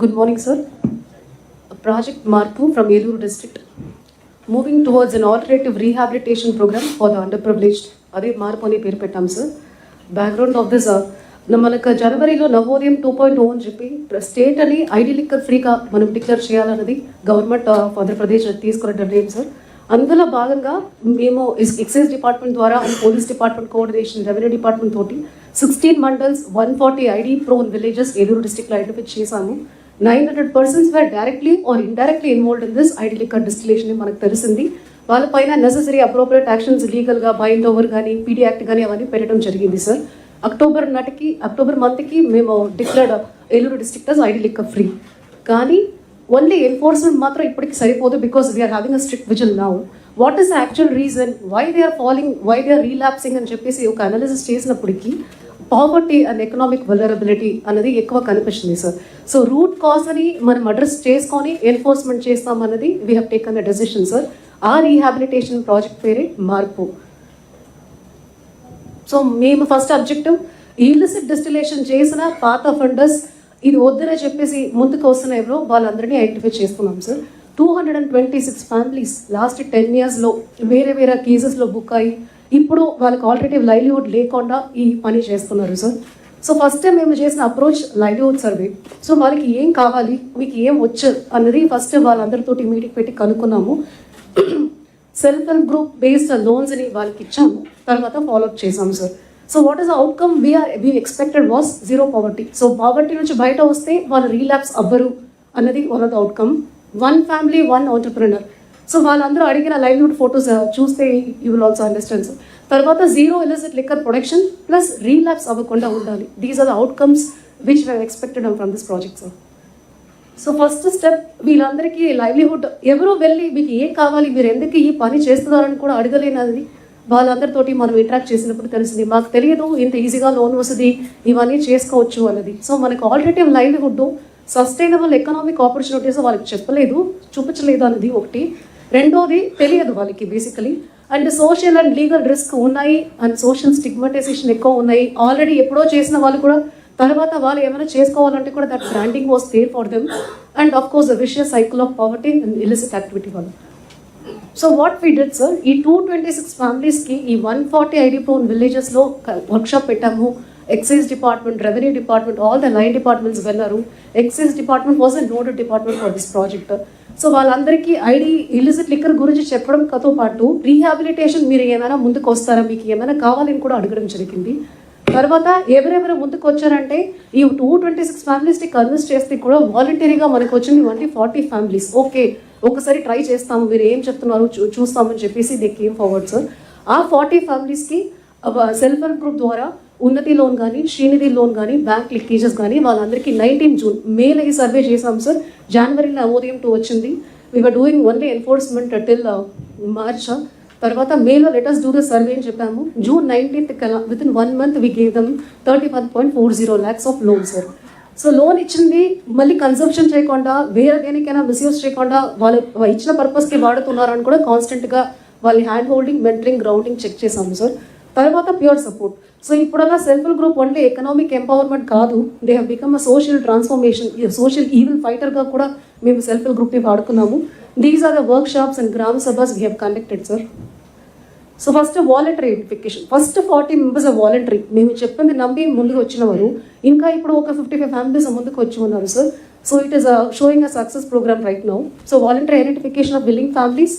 Good morning sir project Marpu from Eluru Eluru moving towards an alternative rehabilitation programme for the under privileged అదే మార్పు అని పేరు పెట్టాం sir background of this మనకు జనవరిలో నవోదయం two point ఓ అని చెప్పి స్టేట్ అని ఐడి లిక్కర్ ఫ్రీగా మనం డిక్లేర్ చేయాలన్నది గవర్నమెంట్ ఆఫ్ ఆంధ్రప్రదేశ్ తీసుకున్న నిర్ణయం సార్ అందులో భాగంగా మేము ఎక్సైజ్ డిపార్ట్మెంట్ ద్వారా and police department coordination revenue department తోటి sixteen mandals one forty ID prone villages Eluru డిస్టిక్లో ఐడెంటిఫై చేశాము. Nine hundred persons where directly or indirectly involved in this ID liquor distillation మనకు తెలిసింది. వాళ్ళపైన నెససరీ అప్రోప్రియేట్ యాక్షన్స్ లీగల్గా bind over కానీ PD act కానీ అవన్నీ పెట్టడం జరిగింది సార్ అక్టోబర్ నాటికి అక్టోబర్ మంత్కి మేము declared Eluru district as ID liquor free కానీ ఓన్లీ ఎన్ఫోర్స్మెంట్ మాత్రం ఇప్పటికి సరిపోదు because we're having a strict vigil now what is actual reason why they are following why they are relapsing అని చెప్పేసి ఒక అనాలిసిస్ చేసినప్పటికీ పావర్టీ అండ్ ఎకనామిక్ వలరబిలిటీ అనేది ఎక్కువ కనిపిస్తుంది సార్ సో రూట్ కాజ్ అని మనం అడ్రస్ చేసుకొని ఎన్ఫోర్స్మెంట్ చేస్తాం అన్నది we have taken a decision sir ఆ రీహాబిలిటేషన్ ప్రాజెక్ట్ పేరే మార్పు. సో మేము ఫస్ట్ అబ్జెక్టివ్ ఈలిసిట్ డిస్టిలేషన్ చేసిన పాత ఫండర్స్ ఇది వద్దనే చెప్పేసి ముందుకు వస్తున్న ఎవరో వాళ్ళందరినీ ఐడెంటిఫై చేసుకున్నాం sir two hundred and twenty six families last ten ఇయర్స్లో వేరే వేరే కేసెస్లో బుక్ అయ్యి ఇప్పుడు వాళ్ళకి ఆల్టర్నేటివ్ లైవ్లీహుడ్ లేకుండా ఈ పని చేస్తున్నారు సార్ సో ఫస్ట్ టైం మేము చేసిన అప్రోచ్ లైవ్లీహుడ్ సర్వే సో వాళ్ళకి ఏం కావాలి మీకు ఏం వచ్చు అన్నది ఫస్ట్ వాళ్ళందరితోటి మీటింగ్ పెట్టి కనుక్కున్నాము. సెల్ఫ్ హెల్ప్ గ్రూప్ బేస్డ్ లోన్స్ని వాళ్ళకి ఇచ్చాము. తర్వాత ఫాలోఅప్ చేసాము sir so what is outcome we're we expected was zero poverty so poverty నుంచి బయట వస్తే వాళ్ళు రీలాప్స్ అవ్వరు అన్నది one of the outcome one family one entrepreneur so వాళ్ళందరూ అడిగిన లైవ్లీహుడ్ ఫొటోస్ uh, చూస్తే you will also understand sir తర్వాత zero illicit liquor production plus relapse అవ్వకుండా ఉండాలి. These are the outcomes which we expected from this project sir so first step వీళ్ళందరికీ livelihood ఎవరో వెళ్ళి మీకు ఏం కావాలి మీరు ఎందుకు ఈ పని చేస్తున్నారని కూడా అడగలేనది వాళ్ళందరితోటి మనం ఇంటరాక్ట్ చేసినప్పుడు తెలిసింది మాకు తెలియదు ఇంత ఈజీగా లోన్ వస్తుంది ఇవన్నీ చేసుకోవచ్చు అన్నది. సో మనకు alternative livelihood sustainable economic opportunities వాళ్ళకి చెప్పలేదు చూపించలేదు అన్నది ఒకటి. రెండోది తెలియదు వాళ్ళకి basically and social and legal risk ఉన్నాయి అండ్ సోషల్ స్టిగ్మటైజేషన్ ఎక్కువ ఉన్నాయి. ఆల్రెడీ ఎప్పుడో చేసిన వాళ్ళు కూడా తర్వాత వాళ్ళు ఏమైనా చేసుకోవాలంటే కూడా that branding was there for them and of course the vicious cycle of poverty and illicit activity వల్ల. So what we did sir ఈ టూ ట్వంటీ సిక్స్ ఫ్యామిలీస్కి ఈ వన్ ఫార్టీ ఐడి ప్రోన్ విలేజెస్లో వర్క్షాప్ పెట్టాము. Excise department revenue department all the line departments వెళ్ళారు. Excise department was a nodal department for this project so వాళ్ళందరికీ ID illicit liquor గురించి చెప్పడంతో పాటు రీహాబిలిటేషన్ మీరు ఏమైనా ముందుకు వస్తారా? మీకు ఏమైనా కావాలని కూడా అడగడం జరిగింది. తర్వాత ఎవరెవరు ముందుకు వచ్చారంటే ఈ టూ ట్వంటీ సిక్స్ ఫ్యామిలీస్ని కన్విన్స్ చేస్తే కూడా వాలంటరీగా మనకు వచ్చింది ఓన్లీ ఫార్టీ ఫ్యామిలీస్. ఓకే ఒకసారి ట్రై చేస్తాము మీరు ఏం చెప్తున్నారు చూ చూస్తామని చెప్పేసి దే కేమ్ ఫార్వర్డ్ సార్ ఆ ఫార్టీ ఫ్యామిలీస్కి సెల్ఫ్ హెల్ప్ గ్రూప్ ద్వారా ఉన్నతి లోన్ కానీ శ్రీనిధి లోన్ కానీ బ్యాంక్ లింకేజెస్ కానీ వాళ్ళందరికీ నైన్టీన్ జూన్ మేలో ఈ సర్వే చేసాం సార్. జనవరిలో ఉదయం టూ వచ్చింది. We're doing only enforcement till March తర్వాత మేలో లెటర్స్ డూ ద సర్వే అని చెప్పాము. జూన్ నైన్టీన్త్ కల్లా within one month we gave them thirty one point four zero lakhs of loan sir so loan ఇచ్చింది మళ్ళీ కన్సంప్షన్ చేయకుండా వేరే దేనికైనా మిస్యూజ్ చేయకుండా వాళ్ళు ఇచ్చిన పర్పస్కి వాడుతున్నారని కూడా కాన్స్టెంట్గా వాళ్ళ hand holding mentoring grounding check చేసాము సార్ తర్వాత pure support so ఇప్పుడల్లా self group only economic empowerment కాదు. They have become a social transformation social even ఫైటర్గా కూడా మేము సెల్ఫ్ గ్రూప్ని వాడుకున్నాము. These are the workshops and grama sabhas we have conducted sir so first voluntary identification first forty members voluntary మేము చెప్పింది నమ్మి ముందుకు వచ్చిన వారు ఇంకా ఇప్పుడు ఒక ఫిఫ్టీ ఫైవ్ ఫ్యామిలీస్ ముందుకు వచ్చి ఉన్నారు sir so it is showing a success program right now so voluntary identification of willing families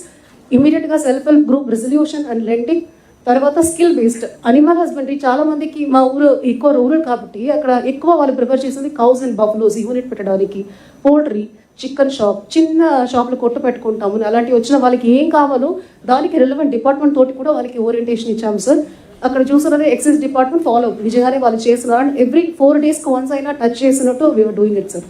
ఇమీడియట్గా self help group resolution and lending తర్వాత స్కిల్ బేస్డ్. అనిమల్ హస్బెండరీ చాలా మందికి మా ఊరు ఎక్కువ రూరల్ కాబట్టి అక్కడ ఎక్కువ వాళ్ళు ప్రిఫర్ చేసేది కౌస్ అండ్ బఫ్లోస్ యూనిట్ పెట్టడానికి. పోల్ట్రీ చికెన్ షాప్ చిన్న షాప్లు కొట్టు పెట్టుకుంటాము. అలాంటివి వచ్చిన వాళ్ళకి ఏం కావాలో దానికి రిలవెంట్ డిపార్ట్మెంట్ తోటి కూడా వాళ్ళకి ఓరియంటేషన్ ఇచ్చాము సార్ అక్కడ చూస్తున్నది ఎక్సైజ్ డిపార్ట్మెంట్ ఫాలో అప్ నిజంగానే వాళ్ళు చేస్తున్నారు. అండ్ ఎవ్రీ ఫోర్ డేస్కి వన్స్ అయినా టచ్ చేసినట్టు we're doing it sir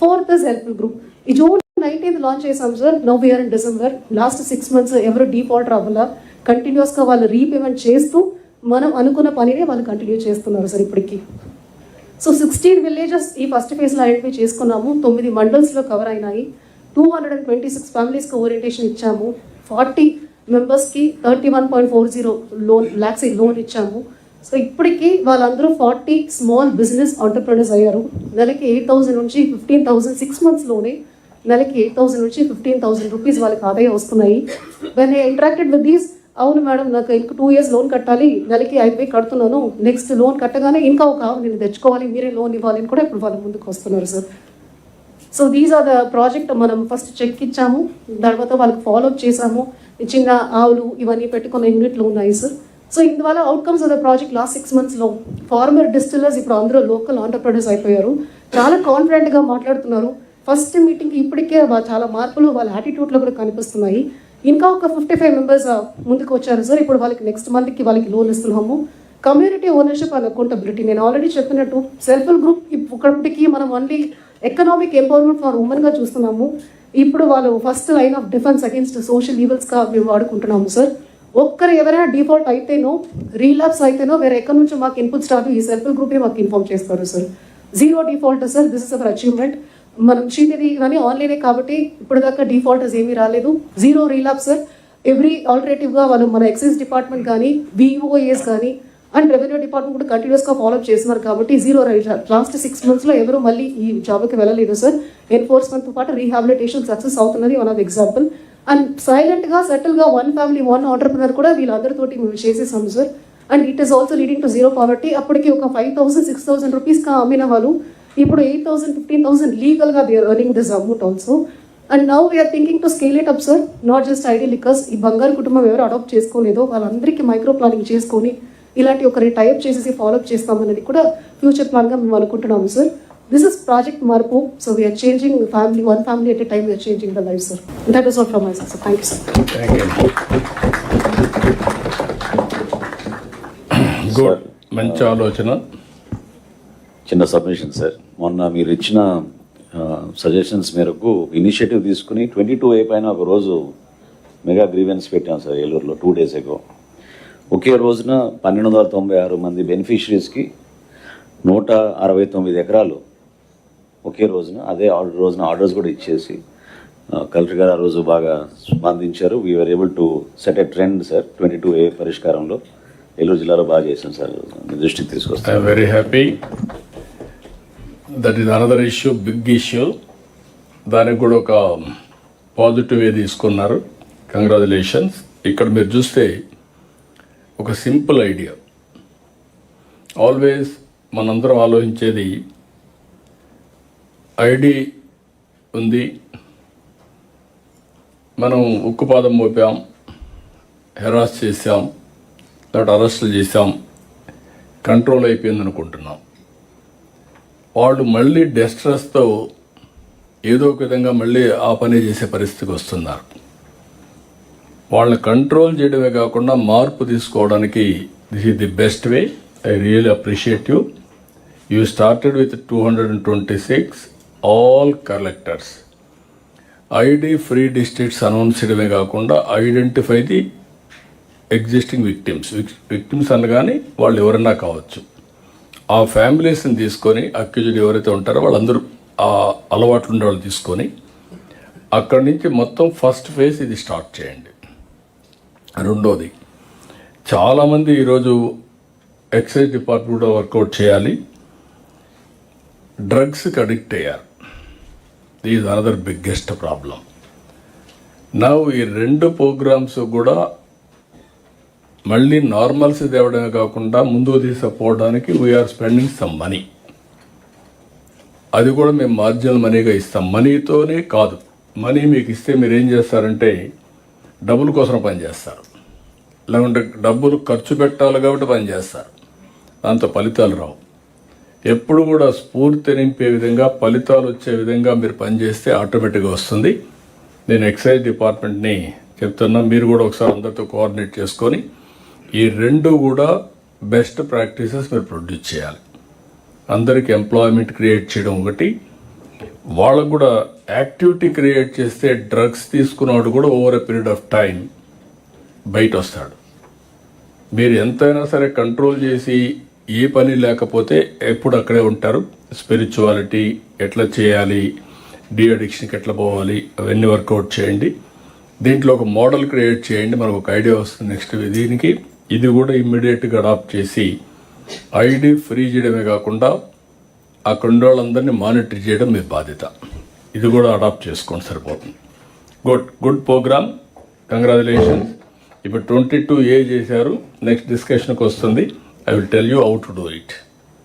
fourth is help group ఈ జూన్ నైన్టీన్త్ లాంచ్ చేసాం sir now year in December last six months ఎవరు డీఫాల్ట్ అవ్వాలా కంటిన్యూస్గా వాళ్ళు రీపేమెంట్ చేస్తూ మనం అనుకున్న పనినే వాళ్ళు కంటిన్యూ చేస్తున్నారు సార్ ఇప్పటికీ. సో సిక్స్టీన్ విలేజెస్ ఈ ఫస్ట్ ఫేజ్లో ఐడెంటిఫై చేసుకున్నాము. తొమ్మిది మండల్స్లో కవర్ అయినాయి. Two hundred and twenty six ఫ్యామిలీస్కి ఓరియంటేషన్ ఇచ్చాము ఫార్టీ మెంబర్స్కి thirty one point four zero loan lakhs loan ఇచ్చాము. సో ఇప్పటికీ వాళ్ళందరూ ఫార్టీ స్మాల్ బిజినెస్ ఆంటర్ప్రినర్స్ అయ్యారు. నెలకి ఎయిట్ థౌసండ్ నుంచి ఫిఫ్టీన్ థౌసండ్ సిక్స్ మంత్స్లోనే నెలకి ఎయిట్ థౌసండ్ నుంచి ఫిఫ్టీన్ థౌసండ్ రూపీస్ వాళ్ళకి ఆదాయం వస్తున్నాయి. When I interacted with these అవును మేడం నాకు ఇంక టూ ఇయర్స్ లోన్ కట్టాలి నెలకి అయిపోయి కడుతున్నాను. నెక్స్ట్ లోన్ కట్టగానే ఇంకా ఒక ఆవు నేను తెచ్చుకోవాలి మీరే లోన్ ఇవ్వాలి అని కూడా ఇప్పుడు వాళ్ళ ముందుకు వస్తున్నారు sir so these are the project మనం ఫస్ట్ చెక్ ఇచ్చాము. తర్వాత వాళ్ళకి ఫాలోఅప్ చేసాము చిన్న ఆవులు ఇవన్నీ పెట్టుకున్న యూనిట్లు ఉన్నాయి సార్ సో ఇందువల్ల outcomes of the project last six మంత్స్లో ఫార్మర్ డిస్టిలర్స్ ఇప్పుడు అందరూ లోకల్ ఆంటర్ప్రినర్స్ అయిపోయారు. చాలా కాన్ఫిడెంట్గా మాట్లాడుతున్నారు. ఫస్ట్ మీటింగ్కి ఇప్పటికే చాలా మార్పులు వాళ్ళ యాటిట్యూడ్లో కూడా కనిపిస్తున్నాయి. ఇంకా ఒక ఫిఫ్టీ ఫైవ్ మెంబర్స్ ముందుకు వచ్చారు. సార్ ఇప్పుడు వాళ్ళకి నెక్స్ట్ మంత్కి వాళ్ళకి లోన్ ఇస్తున్నాము. కమ్యూనిటీ ఓనర్షిప్ అండ్ అకౌంటబిలిటీ నేను ఆల్రెడీ చెప్పినట్టు సెల్ఫ్ హెల్ప్ గ్రూప్ ఇప్పటికి మనం ఓన్లీ ఎకనామిక్ ఎంపవర్మెంట్ ఫర్ ఉమెన్గా చూస్తున్నాము. ఇప్పుడు వాళ్ళు first line of defence against social ఈవెల్స్గా మేము వాడుకుంటున్నాము సార్. ఒక్కరు ఎవరైనా డిఫాల్ట్ అయితేనో రీలాప్స్ అయితేనో వేరే ఎక్కడి నుంచి మాకు ఇన్పుట్స్ రాదు. ఈ సెల్ఫ్ హెల్ప్ గ్రూపే మాకు ఇన్ఫార్మ్ చేస్తారు sir. Zero default sir. This is our achievement మనం శ్రీనిధి ఇవన్నీ ఆన్లైనే కాబట్టి ఇప్పటిదాకా దాకా డిఫాల్టర్స్ ఏమీ రాలేదు జీరో రీలాప్ సార్ ఎవ్రీ ఆల్టర్నేటివ్గా వాళ్ళు మన ఎక్సైజ్ డిపార్ట్మెంట్ కానీ విఓఏస్ కానీ అండ్ రెవెన్యూ డిపార్ట్మెంట్ కూడా కంటిన్యూస్గా ఫాలో చేస్తున్నారు కాబట్టి జీరో లాస్ట్ సిక్స్ మంత్స్లో ఎవరు మళ్ళీ ఈ జాబ్కి వెళ్ళలేదు సార్ ఎన్ఫోర్స్మెంట్తో పాటు రీహాబిలిటేషన్ సక్సెస్ అవుతున్నది వన్ ఆఫ్ ఎగ్జాంపుల్ అండ్ సైలెంట్గా సెటిల్గా వన్ ఫ్యామిలీ వన్ ఆంటర్ప్రినర్ కూడా వీళ్ళందరితోటి మేము చేసేసాం sir and it is also leading to zero poverty అప్పటికి ఒక ఫైవ్ థౌసండ్ సిక్స్ థౌసండ్ రూపీస్గా అమ్మిన వాళ్ళు ఇప్పుడు ఎయిట్ థౌసండ్ ఫిఫ్టీన్ థౌసండ్ లీగల్గా they are earning this amount also and now we're thinking to scale it up sir not just ideal liquors ఈ బంగారు కుటుంబం ఎవరు అడాప్ట్ చేసుకోలేదో వాళ్ళందరికీ మైక్రో ప్లానింగ్ చేసుకొని ఇలాంటి ఒకరి టైప్ చేసేసి ఫాలోఅప్ చేస్తామనేది కూడా ఫ్యూచర్ ప్లాన్గా మేము అనుకుంటున్నాము sir this is project Marpu so we're changing family one family at a time we're changing the life sir that is all from my sir thank you sir good మంచి ఆలోచన. చిన్న submission sir. మొన్న మీరు ఇచ్చిన suggestions మేరకు initiative తీసుకుని twenty two ఏ పైన ఒక రోజు మెగా గ్రీవెన్స్ పెట్టాం సార్ ఏలూరులో టూ డేస్ ఎగో. ఒకే రోజున పన్నెండు వందల తొంభై ఆరు మంది బెనిఫిషరీస్కి నూట అరవై తొమ్మిది ఎకరాలు ఒకే రోజున అదే ఆర్డర్ రోజున ఆర్డర్స్ కూడా ఇచ్చేసి కలెక్టర్ గారు ఆ రోజు బాగా స్పందించారు. We're able to set a trend sir twenty two A పరిష్కారంలో. ఏలూరు జిల్లాలో బాగా చేశాం సార్ దృష్టికి తీసుకొస్తాం. Very happy that is another issue big issue దానికి కూడా ఒక పాజిటివ్ వే తీసుకున్నారు. కంగ్రాచులేషన్స్ ఇక్కడ మీరు చూస్తే ఒక సింపుల్ ఐడియా ఆల్వేస్ మనందరం ఆలోచించేది ఐడి ఉంది. మనం ఉక్కుపాదం మోపాం హెరాస్ చేసాం లేకపోతే అరెస్టులు చేసాం కంట్రోల్ అయిపోయింది అనుకుంటున్నాం వాళ్ళు మళ్ళీ డెస్ట్రెస్తో ఏదో ఒక విధంగా మళ్ళీ ఆ పని చేసే పరిస్థితికి వస్తున్నారు. వాళ్ళని కంట్రోల్ చేయడమే కాకుండా మార్పు తీసుకోవడానికి this is the best way I really appreciate you you started with two hundred and twenty six all collectors ID free districts announce చేయడమే కాకుండా identify the existing victims victims అనగానే వాళ్ళు ఎవరైనా కావచ్చు. ఆ ఫ్యామిలీస్ని తీసుకొని అక్యూజ్డ్ ఎవరైతే ఉంటారో వాళ్ళందరూ ఆ అలవాట్లు ఉండే వాళ్ళు తీసుకొని అక్కడి నుంచి మొత్తం ఫస్ట్ ఫేజ్ ఇది స్టార్ట్ చేయండి. రెండోది చాలామంది ఈరోజు ఎక్సైజ్ డిపార్ట్మెంట్ కూడా వర్కౌట్ చేయాలి. డ్రగ్స్కి అడిక్ట్ అయ్యారు. ఈజ్ అనదర్ బిగ్గెస్ట్ ప్రాబ్లం నా ఈ రెండు ప్రోగ్రామ్స్ కూడా మళ్ళీ నార్మల్స్ తేవడమే కాకుండా ముందుకు తీసుకుపోవడానికి వీఆర్ స్పెండింగ్ సమ్ మనీ అది కూడా మేము మార్జినల్ మనీగా ఇస్తాం. మనీతోనే కాదు. మనీ మీకు ఇస్తే మీరు ఏం చేస్తారంటే డబ్బుల కోసం పనిచేస్తారు. లేకుంటే డబ్బులు ఖర్చు పెట్టాలి కాబట్టి పనిచేస్తారు. దాంతో ఫలితాలు రావు. ఎప్పుడు కూడా స్ఫూర్తి నింపే విధంగా ఫలితాలు వచ్చే విధంగా మీరు పనిచేస్తే ఆటోమేటిక్గా వస్తుంది. నేను ఎక్సైజ్ డిపార్ట్మెంట్ని చెప్తున్నా. మీరు కూడా ఒకసారి అందరితో కోఆర్డినేట్ చేసుకొని ఈ రెండు కూడా బెస్ట్ ప్రాక్టీసెస్ మీరు ప్రొడ్యూస్ చేయాలి. అందరికి ఎంప్లాయ్మెంట్ క్రియేట్ చేయడం ఒకటి. వాళ్ళకు కూడా యాక్టివిటీ క్రియేట్ చేస్తే డ్రగ్స్ తీసుకున్నవాడు కూడా over a period of time బయట వస్తాడు. మీరు ఎంతైనా సరే కంట్రోల్ చేసి ఏ పని లేకపోతే ఎప్పుడు అక్కడే ఉంటారు. స్పిరిచువాలిటీ ఎట్లా చేయాలి డి అడిక్షన్కి ఎట్లా పోవాలి అవన్నీ వర్కౌట్ చేయండి. దీంట్లో ఒక మోడల్ క్రియేట్ చేయండి. మనకు ఒక ఐడియా వస్తుంది నెక్స్ట్ దీనికి. ఇది కూడా ఇమ్మీడియట్గా అడాప్ట్ చేసి ఐడి ఫ్రీ చేయడమే కాకుండా ఆ ఉండే మానిటర్ చేయడం మీ బాధ్యత. ఇది కూడా అడాప్ట్ చేసుకోండి సరిపోతుంది. గుడ్ గుడ్ ప్రోగ్రామ్ కంగ్రాచులేషన్స్ ఇప్పుడు ట్వంటీ టూ ఏ చేశారు నెక్స్ట్ డిస్కషన్కి వస్తుంది. I will tell you how to do it